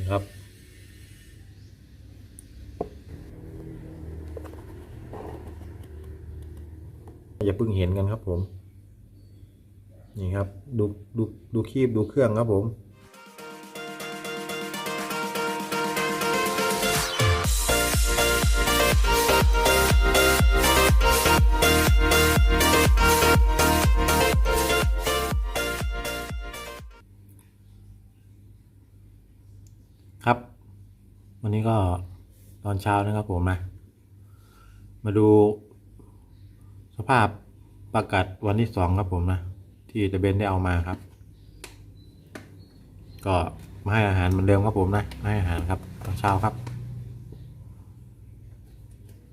นะครับอย่าเพิ่งเห็นกันครับผม นี่ครับ ดูดูดูคีบดูเครื่องครับผม วันนี้ก็ตอนเช้านะครับผมนะมาดูสภาพประกาศวันที่สองครับผมนะ ที่ตะเบนได้เอามาครับ ก็มาให้อาหารเหมือนเดิมครับผมนะมาให้อาหารครับตอนเช้าครับ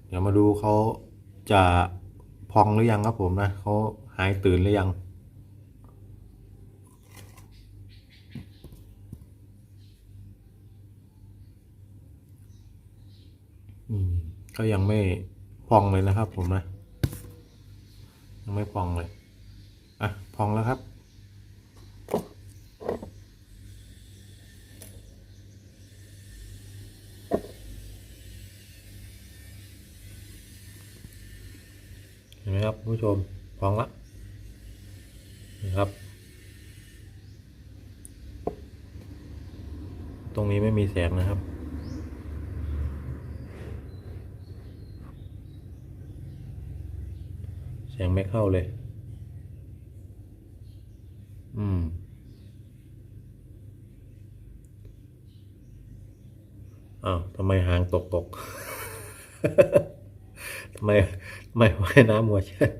เดี๋ยวมาดูเขาจะพองหรือยังครับผมนะเขาหายตื่นหรือยัง อืม ก็ยังไม่พองเลยนะครับ ผมนะ ยังไม่พองเลย อะ พองแล้วครับ เห็นไหมครับผู้ชม พองละนะครับ ตรงนี้ไม่มีแสงนะครับ แสงไม่เข้าเลย อืม อ้าวทำไมหางตกตกทำไมทำไมว่ายน้ำหัวเช่น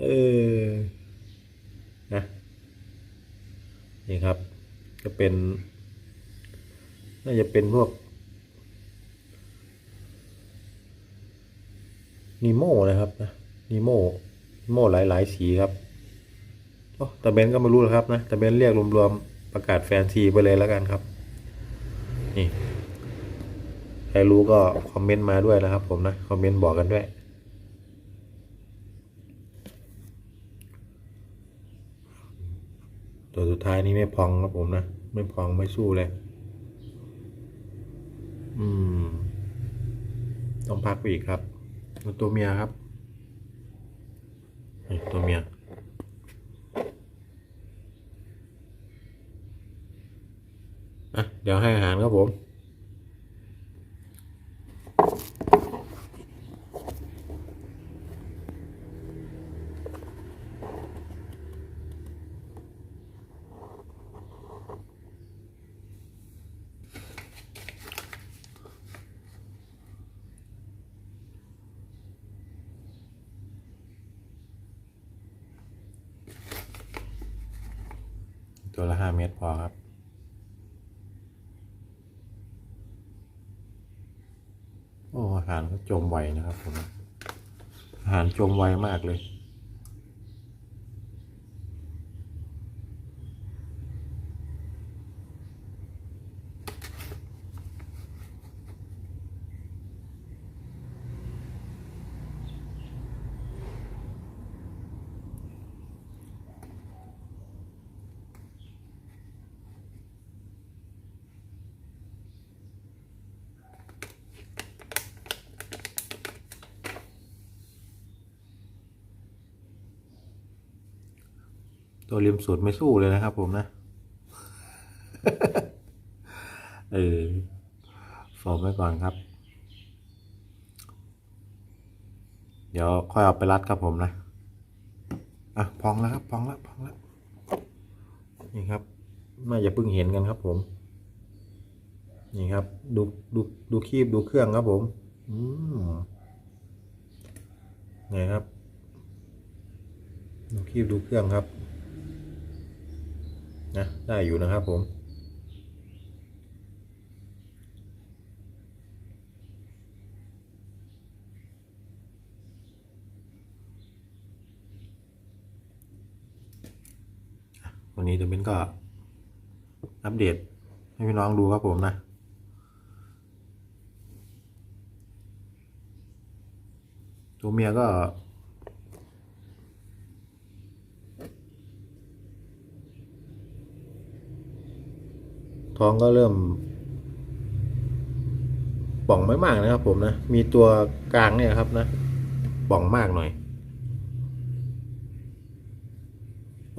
เออ นะ นี่ครับ จะเป็น น่าจะเป็นพวก นีโม่นะครับนะนีโม่นีโม่หลาย ๆ สีครับโอ้แต่เบนก็ไม่รู้แล้วครับนะแต่เบนเรียกรวมๆประกาศแฟนซีไปเลยแล้วกันครับ นี่ใครรู้ก็คอมเมนต์มาด้วยนะครับ ผมนะคอมเมนต์บอกกันด้วยตัวสุดท้ายนี้ไม่พองครับผมนะ ไม่พองไม่สู้เลย อืม ต้องพักไปอีกครับ ตัวเมียครับนี่ตัวเมียอะเดี๋ยวให้อาหารครับผม ตัวละห้าเมตรพอครับ โอ้อาหารก็จมไวนะครับผมอาหารจมไวมากเลย ตัวริมสุดไม่สู้เลยนะครับผมนะ เออฟอร์มไว้ก่อนครับ เดี๋ยวค่อยเอาไปรัดครับผมนะ อะ พองแล้วครับ พองแล้ว พองแล้ว นี่ครับ น่าจะเพิ่งเห็นกันครับผม นี่ครับ ดู ดู ดูคีบดูเครื่องครับผม อืมไงครับ ดูคีบดูเครื่องครับ นะได้อยู่นะครับผม วันนี้เดี๋ยวเบนก็อัปเดตให้พี่น้องดูครับผมนะตัวเมียก็ ท้องก็เริ่ม ป่องไม่มากนะครับ ผมนะ มีตัวกลางเนี่ยครับนะ ป่องมากหน่อย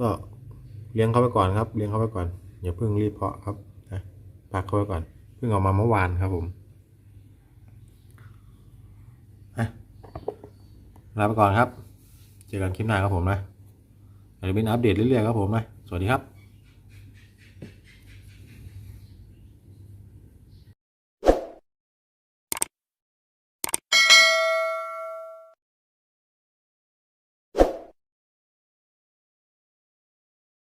ก็เลี้ยงเขาไปก่อนครับ เลี้ยงเขาไปก่อน อย่าเพิ่งรีบเพาะครับนะพักเขาไปก่อน เพิ่งเออกมาเมื่อวานครับผมอะลาไปก่อนครับ เจอกันคลิปหน้าครับผมนะเดี๋ยวเป็นอัปเดตเรื่อยๆครับผมนะ สวัสดีครับ